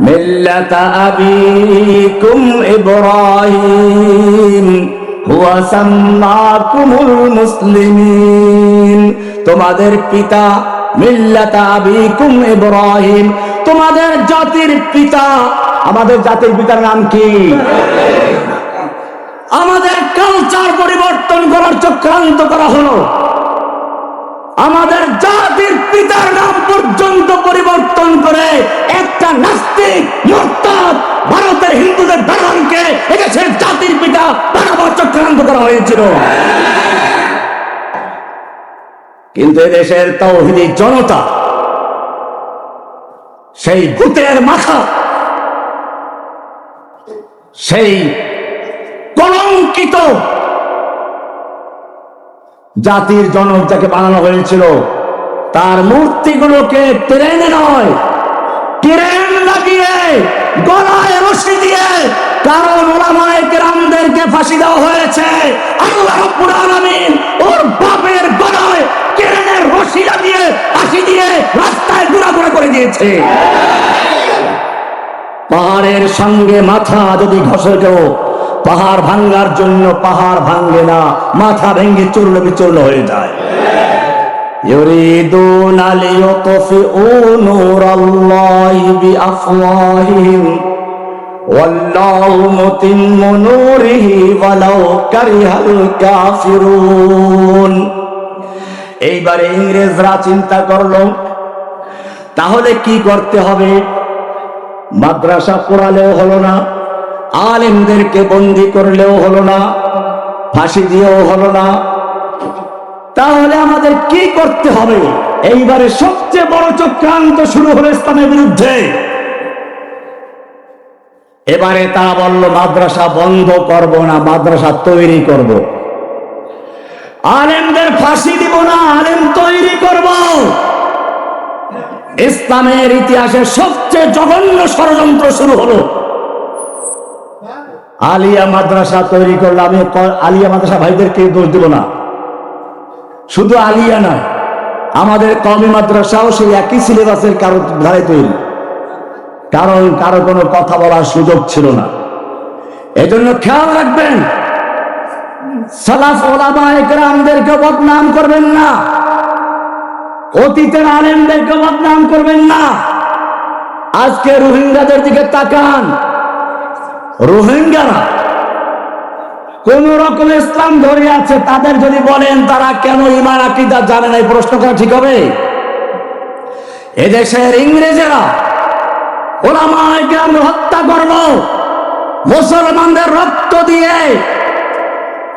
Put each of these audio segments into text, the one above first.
ملة أبيكم إبراهيم هو سماكم المسلمين তোমাদের পিতা মিল্লাতা আবিকুম ইব্রাহিম তোমাদের জাতির পিতা আমাদের জাতির পিতার নাম কি আমাদের কালচার পরিবর্তন করার চক্রান্ত করা হলো আমাদের জাতির পিতার নাম পর্যন্ত পরিবর্তন করে একটা নাস্তিক ভারতের হিন্দুদের দালানকে এদেশের জাতির পিতা বানাবার চক্রান্ত করা হয়েছিল। কিন্তু এদেশের তৌহিদি জনতা সেই ভূতের মাথা, সেই কলঙ্কিত জাতির জনক যাকে বানানো হয়েছিল, তার মূর্তিগুলোকে ট্রেনে নয় ট্রেন লাগিয়ে গলায় রশি দিয়ে ফাঁসি দেওয়া হয়েছে। আল্লাহ রাব্বুল ওর বাপের গলায় ট্রেনের রশি লাগিয়ে ফাঁসি দিয়ে রাস্তায় ঘোরা ঘোরা করে দিয়েছে। পাহাড়ের সঙ্গে মাথা যদি ঘষে কেউ পাহাড় ভাঙ্গার জন্য পাহাড় ভাঙ্গে না মাথা ভেঙে চূর্ণ বিচূর্ণ হয়ে যায় يريدون ليطفئوا نور الله بأفواههم والله متم نوره ولو كره الكافرون এইবারে ইংরেজরা চিন্তা করলো তাহলে কি করতে হবে মাদ্রাসা পড়ালেও হলো না আলেমদেরকে বন্দি করলেও হলো না, ফাঁসি দিয়েও হলো না। তাহলে আমাদের কি করতে হবে? এইবারে সবচেয়ে বড় চক্রান্ত শুরু হলো ইসলামের বিরুদ্ধে। এবারে তারা বলল, মাদ্রাসা বন্ধ করব না, মাদ্রাসা তৈরি করব। আলেমদের ফাঁসি দিব না, আলেম তৈরি করব। ইসলামের ইতিহাসে সবচেয়ে জঘন্য ষড়যন্ত্র শুরু হলো। আলিয়া মাদ্রাসা তৈরি করলে আমি আলিয়া মাদ্রাসা ভাইদেরকে দোষ দেব না। শুধু আলিয়া না, আমাদের কমি মাদ্রাসাও সেই একই সিলেবাসের কারও ধারে তৈরি। কারণ কারও কোনো কথা বলার সুযোগ ছিল না। এজন্য খেয়াল রাখবেন বদনাম করবেন না। অতীতের আলেমদেরকে বদনাম করবেন না। আজকে রোহিঙ্গাদের দিকে তাকান। রোহিঙ্গারা। কোন রকম ইসলাম ধরে আছে, তাদের যদি বলেন, তারা কেন ইমান, আকিদা জানে না, এই প্রশ্ন করা ঠিক হবে? এদেশের ইংরেজেরা হত্যা করব মুসলমানদের রক্ত দিয়ে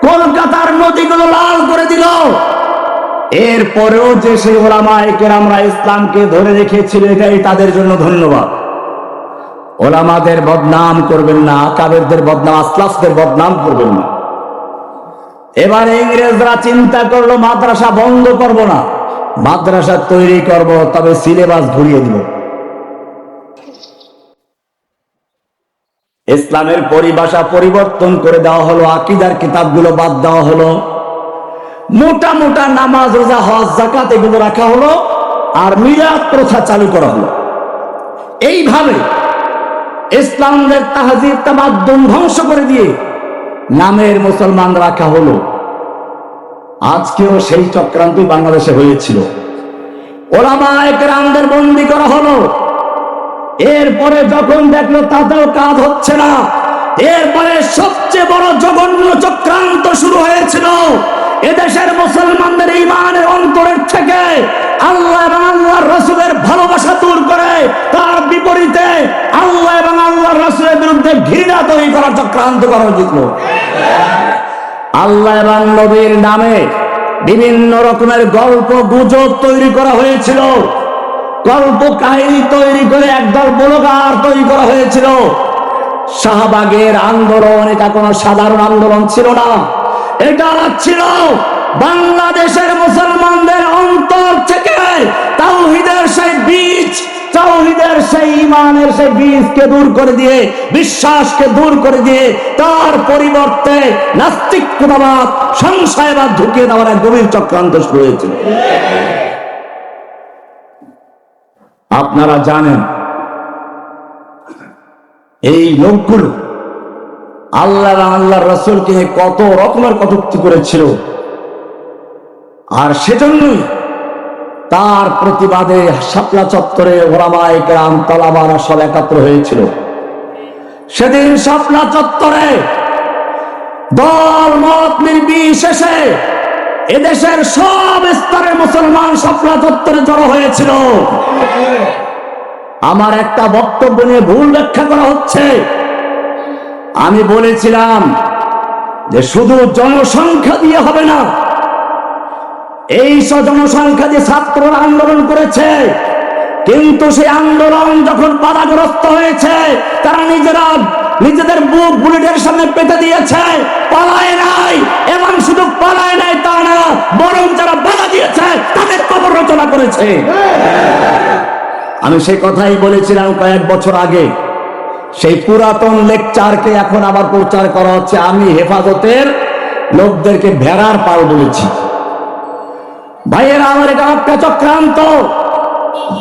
কলকাতার নদীগুলো লাল করে দিল। এরপরেও যে সেই ওলামায়কের আমরা ইসলামকে ধরে রেখেছিল, এটাই তাদের জন্য ধন্যবাদ। ওলামাদের বদনাম করবেন না আকাবেরদের বদনাম, আসলাফদের বদনাম করবেন না। এবার ইংরেজরা চিন্তা করল, মাদ্রাসা বন্ধ করব না। মাদ্রাসা তৈরি করব, তবে সিলেবাস ঘুরিয়ে দিব। ইসলামের পরিভাষা পরিবর্তন করে দেওয়া হলো, আকিদার কিতাবগুলো বাদ দেওয়া হলো। মোটা মোটা নামাজ, রোজা, হজ জাকাত এগুলো রাখা হলো, আর মিলাদ প্রথা চালু করা হলো। এইভাবে ইসলামদের তাহাজির তামাদ্দুন ধ্বংস করে দিয়ে নামের মুসলমান রাখা হলো। আজকেও সেই চক্রান্তই বাংলাদেশে হয়েছিল। একরামদের বন্দি করা হলো। এরপরে যখন দেখল কাজ হচ্ছে না, এরপরে সবচেয়ে বড় জঘন্য চক্রান্ত শুরু হয়েছিল। এদেশের মুসলমানদের ইমানের অন্তরের থেকে আল্লাহ এবং আল্লাহর রসুলের ভালোবাসা দূর করে, তার বিপরীতে আল্লাহ এবং আল্লাহর রসুলের বিরুদ্ধে ঘৃণা তৈরি করার চক্রান্ত করা আল্লাহ এবং নবীর নামে বিভিন্ন রকমের গল্প, গুজব তৈরি করা হয়েছিল। গল্প কাহিনী তৈরি করে একদল বলগার তৈরি করা হয়েছিল। শাহবাগের আন্দোলন, এটা কোনো সাধারণ আন্দোলন ছিল না। এটা ছিল বাংলাদেশের মুসলমানদের অন্তর থেকে তাওহিদের সেই বীজ তাওহিদের সেই ইমানের সেই বীজকে দূর করে দিয়ে, বিশ্বাসকে দূর করে দিয়ে, তার পরিবর্তে নাস্তিকতাবাদ, সংশয়বাদ ঢুকিয়ে দেওয়ার এক গভীর চক্রান্ত শুরু হয়েছিল আপনারা জানেন, এই লোকগুলো আল্লাহ আল্লাহ রসুলকে কত রকমের কটুক্তি করেছিল। আর সেজন্যই তার প্রতিবাদে শাপলা চত্বরে ওরামায় গ্রাম তলাবারা সব একাত্র হয়েছিল। সেদিন শাপলা চত্বরে দল মত নির্বিশেষে এদেশের সব স্তরের মুসলমান শাপলা চত্বরে জড়ো হয়েছিল। আমার একটা বক্তব্য নিয়ে ভুল ব্যাখ্যা করা হচ্ছে। আমি বলেছিলাম যে শুধু জনসংখ্যা দিয়ে হবে না এই জনসংখ্যা দিয়ে ছাত্ররা আন্দোলন করেছে, কিন্তু সেই আন্দোলন যখন বাধাগ্রস্ত হয়েছে, তারা নিজেরা নিজেদের বুক বুলেটের সামনে পেতে দিয়েছে, পালায় নাই এবং শুধু পালায় নাই তা না, বরং যারা বাধা দিয়েছে, তাদের কবর রচনা করেছে। আমি সেই কথাই বলেছিলাম কয়েক বছর আগে, সেই পুরাতন লেকচারকে এখন আবার প্রচার করা হচ্ছে, আমি হেফাজতের লোকদেরকে ভেড়ার পাল বলেছি। ভাইয়েরা, আমার একটা চক্রান্ত।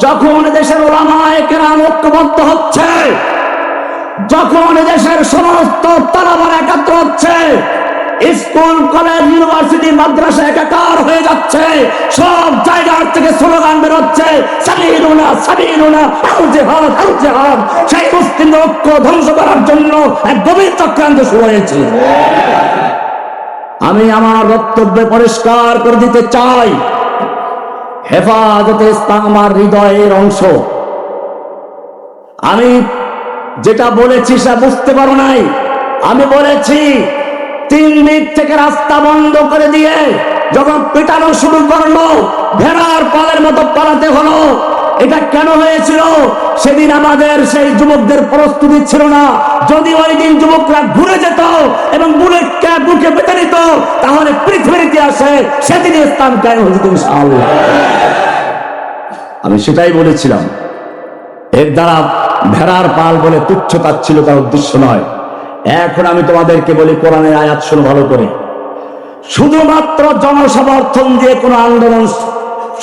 যখন দেশের ওলামায় কেরাম ঐক্যবদ্ধ হচ্ছে, যখন দেশের সমস্ত তালাবার একাত্র হচ্ছে, স্কুল, কলেজ, ইউনিভার্সিটি, মাদ্রাসা একাকার হয়ে যাচ্ছে, সব জায়গার থেকে স্লোগান বেরোচ্ছে, সাবিরুনা সাবিরুনা আল জিহাদ আল জিহাদ সেই মুসলিম ঐক্য ধ্বংস করার জন্য এক গভীর চক্রান্ত শুরু হয়েছে। আমি আমার বক্তব্যে পরিষ্কার করে দিতে চাই। হেফাজতে আমার হৃদয়ের অংশ। আমি যেটা বলেছি সেটা বুঝতে পারো নাই। আমি বলেছি, তিন দিক থেকে রাস্তা বন্ধ করে দিয়ে যখন পেটানো শুরু করল, ভেড়ার পালের মতো পালাতে হলো। এটা কেন হয়েছিল? সেদিন আমাদের সেই যুবকদের প্রস্তুতি ছিল না। যদি ওই দিন যুবকরা ঘুরে যেত এবং বুলেটকে বুকে পেতে নিত, তাহলে পৃথিবীর ইতিহাসে সেদিন ইসলাম কেন ইনশাআল্লাহ? আমি সেটাই বলেছিলাম। এর দ্বারা ভেড়ার পাল বলে তুচ্ছ ছিল, তার উদ্দেশ্য নয়। এখন আমি তোমাদেরকে বলি, কোরআনের আয়াত শোনো ভালো করে। শুধুমাত্র জনসমর্থন দিয়ে কোনো আন্দোলন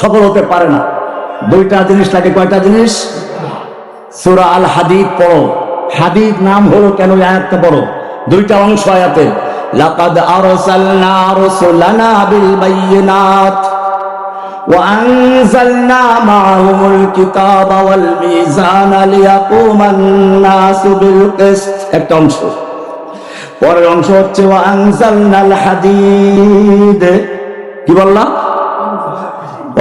সফল হতে পারে না। দুইটা জিনিস লাগে কয়টা জিনিস সুরা আল হাদিদ পড়ো হাদিদ নাম হলো কেন এই আয়াতটা পড়ো দুইটা অংশ আয়াতে লাকাদ আরসালনা রাসূলানা বিল বাইয়িনাত وأنزلنا معهم الكتاب والميزان ليقوم الناس بالقسط একটা অংশ পরের অংশ হচ্ছে وأنزلنا الحديد কি বললাম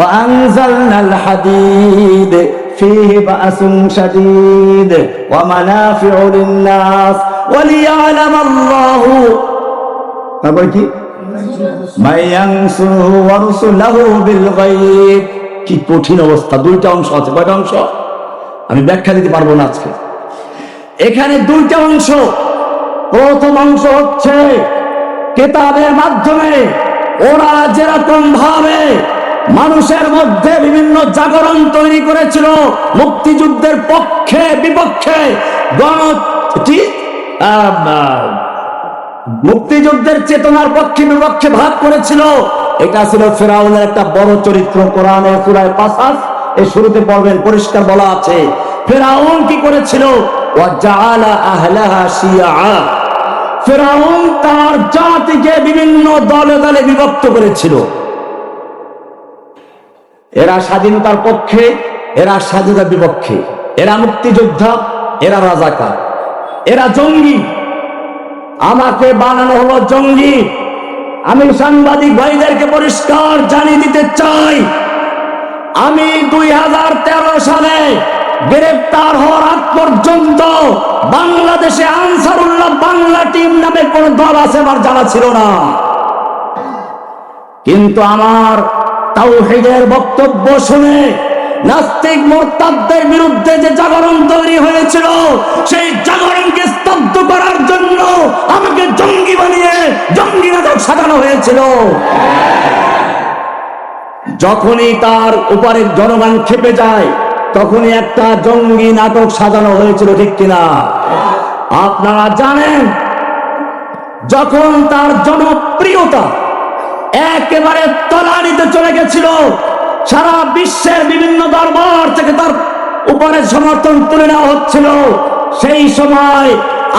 وأنزلنا الحديد فيه بأس شديد ومنافع للناس وليعلم الله তারপর কি মাইয়াংসুহু ওয়া রুসুলাহু বিল গায়ব কি কঠিন অবস্থা দুইটা অংশ আছে কয়টা অংশ আমি ব্যাখ্যা দিতে পারবো না আজকে এখানে দুইটা অংশ প্রথম অংশ হচ্ছে কেতাবের মাধ্যমে ওরা যেরকম ভাবে মানুষের মধ্যে বিভিন্ন জাগরণ তৈরি করেছিল। মুক্তিযুদ্ধের পক্ষে, বিপক্ষে গণ মুক্তিযুদ্ধের চেতনার পক্ষে, বিপক্ষে ভাগ করেছিল। এটা ছিল ফেরাউনের একটা বড় চরিত্র কোরআনে সুরায় পাসাস এই শুরুতে পড়বেন পরিষ্কার বলা আছে। ফেরাউন কি করেছিল? ফেরাউন তার জাতিকে বিভিন্ন দলে দলে বিভক্ত করেছিল। এরা স্বাধীনতার পক্ষে, এরা স্বাধীনতার বিপক্ষে। এরা মুক্তিযোদ্ধা, এরা রাজাকার। এরা জঙ্গি। আমাকে বানানো হলো জঙ্গি। আমি সাংবাদিক ভাইদেরকে পরিষ্কার জানিয়ে দিতে চাই। আমি দুই হাজার তেরো সালে গ্রেপ্তার হওয়ার আগ পর্যন্ত বাংলাদেশে আনসারুল্লাহ বাংলা টিম নামে কোন দল আছে আমার জানা ছিল না। কিন্তু আমার তাওহীদের বক্তব্য শুনে নাস্তিক মোরতাদদের বিরুদ্ধে যে জাগরণ তৈরি হয়েছিল, সেই জাগরণকে স্তব্ধ করার জন্য আমাকে জঙ্গি বানিয়ে জঙ্গি নাটক সাজানো হয়েছিল। যখনই তার উপরে জনগণ খেপে যায়, তখনই একটা জঙ্গি নাটক সাজানো হয়েছিল, ঠিক কিনা? আপনারা জানেন, যখন তার জনপ্রিয়তা একেবারে তলানিতে চলে গেছিল। সারা বিশ্বের বিভিন্ন দরবার থেকে তার উপরে সমর্থন তুলে নেওয়া হচ্ছিল। সেই সময়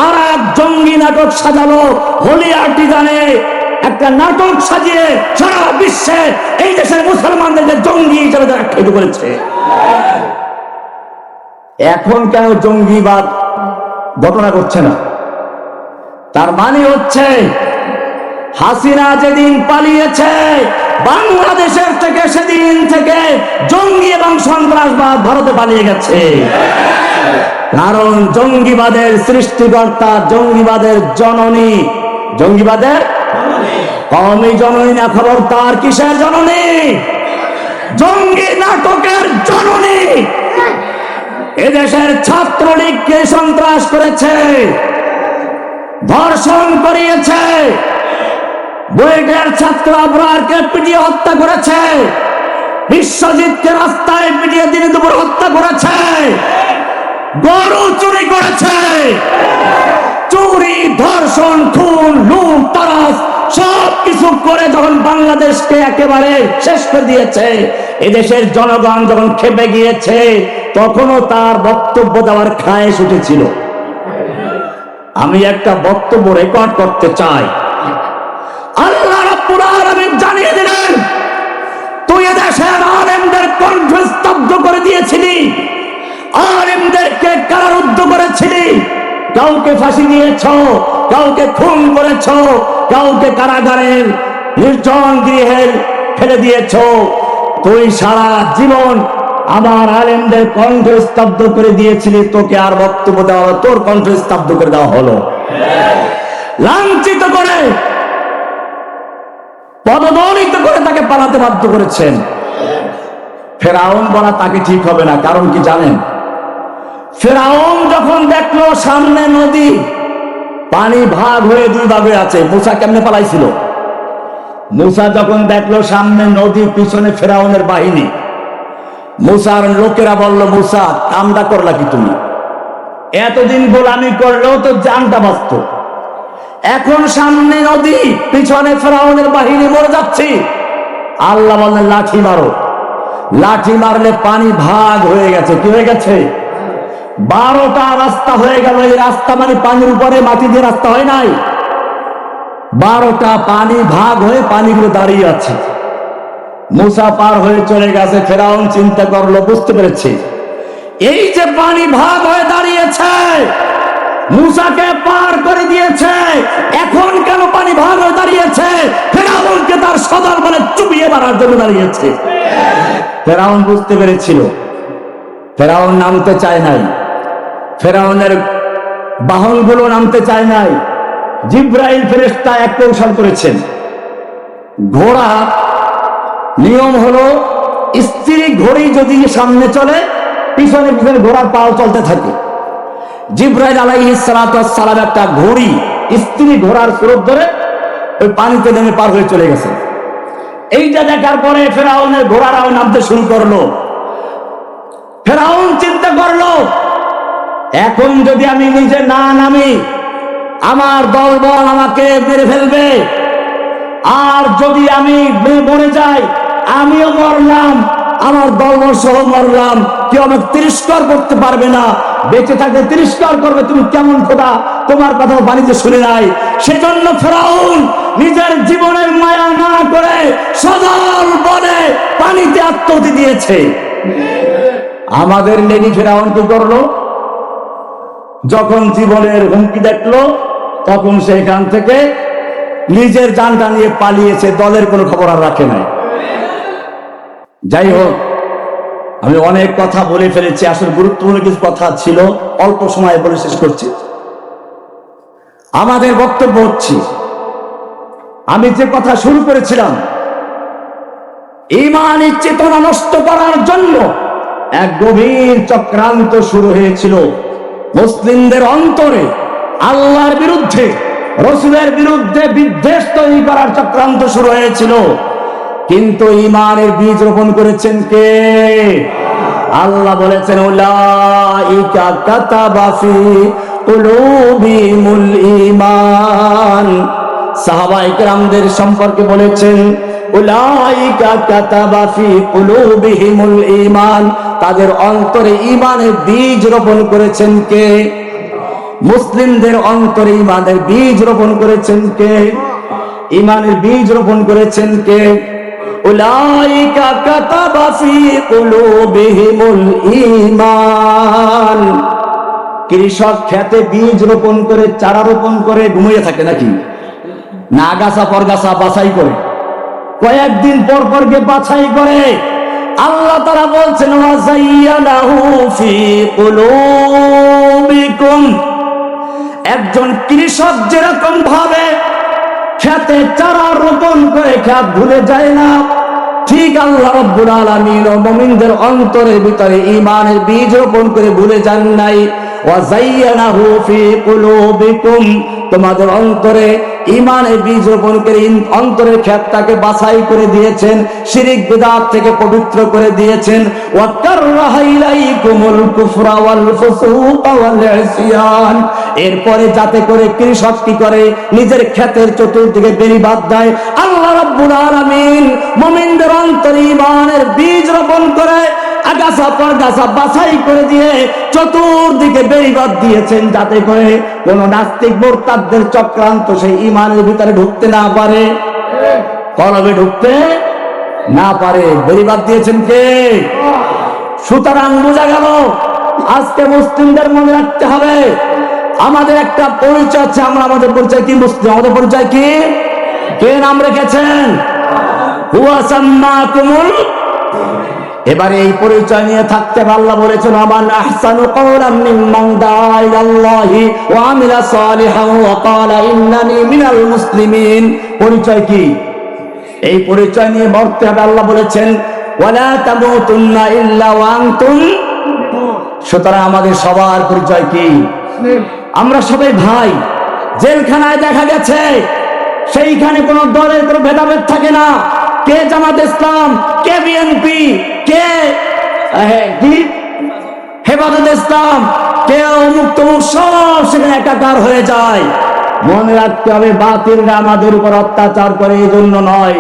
আর এক জঙ্গি নাটক সাজালো। হোলি আর্টিজানে একটা নাটক সাজিয়ে সারা বিশ্বে এই দেশের মুসলমানদেরকে জঙ্গি হিসেবে তারা আখ্যায়িত করেছে এখন কেন জঙ্গিবাদ ঘটনা করছে না? তার মানে হচ্ছে হাসিনা যেদিন পালিয়েছে, বাংলাদেশের থেকে সেদিন থেকে জঙ্গি এবং সন্ত্রাসবাদ ভারতে পালিয়ে গেছে। কারণ জঙ্গিবাদের সৃষ্টিকর্তা জঙ্গিবাদের জননী। জঙ্গিবাদের? কমই জননী না, খবর তার কিসের জননী? জঙ্গি নাটকের জননী। এদেশের ছাত্রলীগকে সন্ত্রাস করেছে, ধর্ষণ করিয়েছে। বুয়েটের ছাত্র আবরারকে পিটিয়ে হত্যা করেছে। বিশ্বজিৎকে রাস্তায় পিটিয়ে দিনে দুপুর হত্যা করেছে। গরু চুরি করেছে। চুরি, ধর্ষণ, খুন, লুট, তারাস সব কিছু করে যখন বাংলাদেশকে একেবারে শেষ করে দিয়েছে, এদেশের জনগণ যখন খেপে গিয়েছে, তখনও তার বক্তব্য দেওয়ার খায়েশ উঠেছিল। আমি একটা বক্তব্য রেকর্ড করতে চাই। কণ্ঠ স্তব্ধ করে দিয়েছিলি। আলেমদেরকে কারারুদ্ধ করেছিলি। কাউকে ফাঁসি দিয়েছ, কাউকে খুন করেছ, কাউকে কারাগারের নির্জন ফেলে দিয়েছ। তুই সারা জীবন আমার আলেমদের করে দিয়েছিলি। তোকে আর বক্তব্য দেওয়া হলো, তোর কণ্ঠ স্তব্ধ করে দেওয়া হলো। লাঞ্ছিত করে পদদলিত করে তাকে পালাতে বাধ্য করেছেন। ফেরাউন বলা তাকে ঠিক হবে না, কারণ কি জানেন? ফেরাউন যখন দেখল সামনে নদী, পানি ভাগ হয়ে দুই ভাগে আছে, মুসা কেমনে পালাইছিল? মুসা যখন দেখল সামনে নদী, পিছনে ফেরাউনের বাহিনী, মুসার লোকেরা বলল, মুসা, কামটা করলা কি তুমি? এতদিন গোলামি করলেও তো জানটা বাঁচত। এখন সামনে নদী, পিছনে ফেরাউনের বাহিনী, মরে যাচ্ছি। আল্লাহ বললেন, লাঠি মারো। লাঠি মারলে পানি ভাগ হয়ে গেছে। কি হয়ে গেছে? বারোটা রাস্তা হয়ে গেল। এই রাস্তা মানে পানির উপরে মাটি দিয়ে রাস্তা হয় নাই। বারোটা পানি ভাগ হয়ে পানিগুলো দাঁড়িয়ে আছে। মুসা পার হয়ে চলে গেছে। ফেরাউন চিন্তা করল, বুঝতে পেরেছি। এই যে পানি ভাগ হয়ে দাঁড়িয়েছে মুসাকে পার করে দিয়েছে। এখন কেন পানি ভাগ হয়ে দাঁড়িয়েছে? ফেরাউনকে তার সদর বলে চুপিয়ে মারার জন্য দাঁড়িয়েছে। ফেরাউন বুঝতে পেরেছিল, ফেরাউন নামতে চায় নাই। ফেরাউনের বাহনগুলো নামতে চায় নাই। জিব্রাইল ফেরেস্তা এক কৌশল করেছেন। ঘোড়া নিয়ম হলো, স্ত্রী ঘড়ি যদি সামনে চলে, পিছনে পিছনে ঘোড়ার পাও চলতে থাকে। জিব্রাইল আলাইহিস সালাম একটা ঘড়ি স্ত্রী ঘোড়ার স্রোত ধরে ওই পানিতে নেমে পার হয়ে চলে গেছে। এইটা দেখার পরে ফেরাউনের ঘোড়ারাও নামতে শুরু করল। ফেরাউন চিন্তা করল, এখন যদি আমি নিজে না নামি, আমার দলবল আমাকে মেরে ফেলবে। আর যদি আমি মরে যাই, আমিও মরলাম। আমার দলবল সহ মরলাম। কেউ আমাকে তিরস্কার করতে পারবে না। বেঁচে থাকলে তিরস্কার করবে। তুমি কেমন খোদা? তোমার কথা বাণিজ্য শুনে নাই। সেজন্য ফেরাউন নিজের জীবনের মায়া না করে সদল বলে পানিতে আত্মতি দিয়েছে। আমাদের লেডি ফেরাউন কি করল? যখন জীবনের হুমকি দেখল, তখন সেখান থেকে নিজের জানটা নিয়ে পালিয়েছে। দলের কোনো খবর আর রাখে নাই। যাই হোক, আমি অনেক কথা বলে ফেলেছি, আসলে গুরুত্বপূর্ণ কিছু কথা ছিল, অল্প সময় বলে শেষ করছি। আমাদের বক্তব্য হচ্ছে, আমি যে কথা শুরু করেছিলাম ইমানের চেতনা নষ্ট করার জন্য এক গভীর চক্রান্ত শুরু হয়েছিল। মুসলিমদের অন্তরে আল্লাহর বিরুদ্ধে, রসুলের বিরুদ্ধে বিদ্বেষ তৈরি করার চক্রান্ত শুরু হয়েছিল। কিন্তু ইমানের বীজ রোপণ করেছেন কে? আল্লাহ বলেছেন, উলাইকা কাতাবা ফি কুলুবিহিমুল ঈমান। সাহাবায়ে কেরামদের সম্পর্কে বলেছেন, উলাইকা কাতাবা ফি কুলুবিহিমুল ঈমান। তাদের অন্তরে ঈমানের বীজ রোপণ করেছেন কে? মুসলিমদের অন্তরে ইমানের বীজ রোপণ করেছেন কে? ইমানের বীজ রোপণ করেছেন কে? উলাইকা কাতাবা ফি কুলুবিহিমুল ঈমান। কৃষক খেতে বীজ রোপণ করে, চারা রোপণ করে, ঘুমিয়ে থাকে নাকি? না গাছা পরগাছা বাছাই করে। কয়েকদিন পর পর গিয়ে বাছাই করে। আল্লাহ তারা বলছেন একজন কৃষক যেরকম ভাবে খেতে চারা রোপণ করে খ্যাত ভুলে যায় না। ঠিক আল্লাহ রব্বুল আলামিন ও মুমিনদের অন্তরের ভিতরে ঈমানের বীজ রোপণ করে ভুলে যান নাই। ওয়াজাইয়ানাহু ফি কুলুবিকুম, তোমাদের অন্তরে ইমানের বীজ রোপণ করে অন্তরের ক্ষেতটাকে বাছাই করে দিয়েছেন, শিরিক বিদাত থেকে পবিত্র করে দিয়েছেন। এরপরে যাতে করে কৃষক কি করে? নিজের ক্ষেতের চতুর্দিকে বেড়িবাদ দেয়। আল্লাহ রাব্বুল আলামিন মুমিনদের অন্তরে ইমানের বীজ রোপণ করে। আগাছা পরগাছা বাছাই করে দিয়ে চতুর্দিকে বেড়িবাদ দিয়েছেন যাতে করে কোন নাস্তিক মোরতাদদের চক্রান্ত সেই ইমানের ভিতরে ঢুকতে না পারে। কলবে ঢুকতে না পারে। বেড়িবাদ দিয়েছেন কে? সুতরাং বোঝা গেল, আজকে মুসলিমদের মনে রাখতে হবে, আমাদের একটা পরিচয় আছে, আমরা আমাদের পরিচয় কি মুসলিম? আমাদের পরিচয় কি? কে নাম রেখেছেন? হুয়া সাম্মাকুমুল এবারে এই পরিচয় নিয়ে থাকতে। আল্লাহ বলেছেন, আমান আহসানু কওলাম মিম্মান দাআ ইলাল্লাহি ওয়া আমিলা সালিহান ওয়া ক্বালা ইন্নানি মিনাল মুসলিমিন। পরিচয় কি? এই পরিচয় নিয়ে মরতে হবে আল্লাহ বলেছেন, ওয়ালা তামুতুন্না ইল্লা ওয়া আনতুম সুতরাং আমাদের সবার পরিচয় কি? আমরা সবাই ভাই, জেলখানায় দেখা গেছে, সেইখানে কোনো দলের কোনো ভেদাভেদ থাকে না। কে জামাত ইসলাম, কে বিএনপি আমাদের উপর অত্যাচার করে এই জন্য নয়।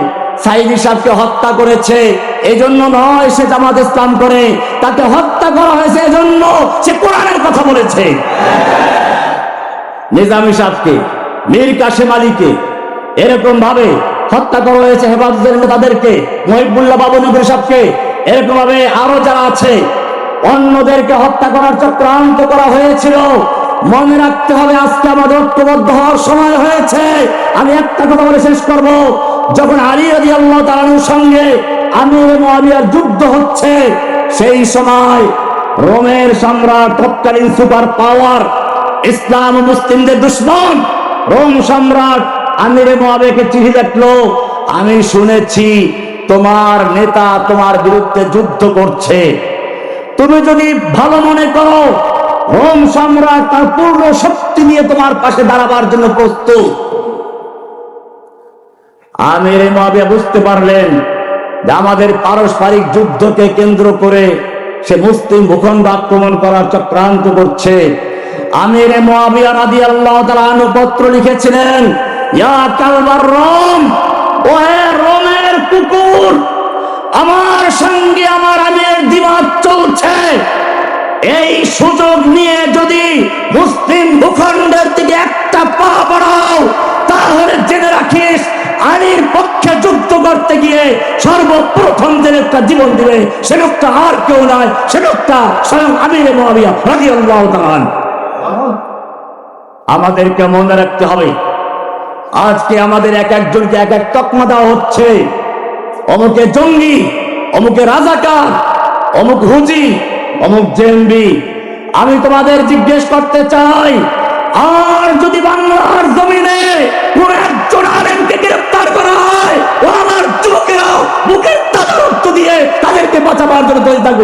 সাইদি হত্যা করেছে নয় সে করে। তাকে হত্যা করা হয়েছে এজন্য সে কোরআনের কথা বলেছে। নিজামী সাহেবকে মীর কাশেম আলীকে এরকম ভাবে হত্যা করা হয়েছে হেফাজতের নেতাদেরকে, মহিবুল্লাহ বাবু এরকম ভাবে আরও যারা আছে, অন্যদেরকে হত্যা করার চক্রান্ত করা হয়েছিল। মনে রাখতে হবে আজকে আমাদের ঐক্যবদ্ধ হওয়ার সময় হয়েছে। আমি একটা কথা বলে শেষ করব। যখন আলী আল্লাহ তালানুর সঙ্গে আমির মুআবিয়ার যুদ্ধ হচ্ছে, সেই সময় রোমের সম্রাট তৎকালীন সুপার পাওয়ার ইসলাম মুসলিমদের দুশ্মন, রোম সম্রাট আমিরে মহাবেকে চিঠি দেখল আমি শুনেছি তোমার নেতা তোমার বিরুদ্ধে যুদ্ধ করছে। তুমি যদি ভালো মনে করো, রোম সম্রাট তার পূর্ণ শক্তি নিয়ে তোমার পাশে দাঁড়াবার জন্য প্রস্তুত। আমির মহাবিয়া বুঝতে পারলেন যে আমাদের পারস্পরিক যুদ্ধকে কেন্দ্র করে সে মুসলিম ভূখণ্ড আক্রমণ করার চক্রান্ত করছে। আমির মহাবিয়া রাদি আল্লাহ পত্র লিখেছিলেন, ইয়া কালবার রোম ও রোমের কুকুর। আমার সঙ্গে আমার আমির দিমাগ চলছে। এই সুযোগ নিয়ে যদি মুসলিম ভূখণ্ডের দিকে একটা পা বাড়াও, তাহলে জেনে রাখিস আলীর পক্ষে যুদ্ধ করতে গিয়ে সর্বপ্রথম যে লোকটা জীবন দিবে, সে লোকটা আর কেউ নয়, সে লোকটা স্বয়ং আমির মহাবিয়া আমাদেরকে মনে রাখতে হবে, আজকে আমাদের এক একজনকে এক এক তকমা দেওয়া হচ্ছে। অমুকে জঙ্গি, অমুকে রাজাকার, অমুক হুজি, অমুক জেএমবি আমি তোমাদের জিজ্ঞেস করতে চাই, আর যদি বাংলার জমিনে কোন করা হয় তাদেরকে বাঁচাবার জন্য তৈরি থাকবে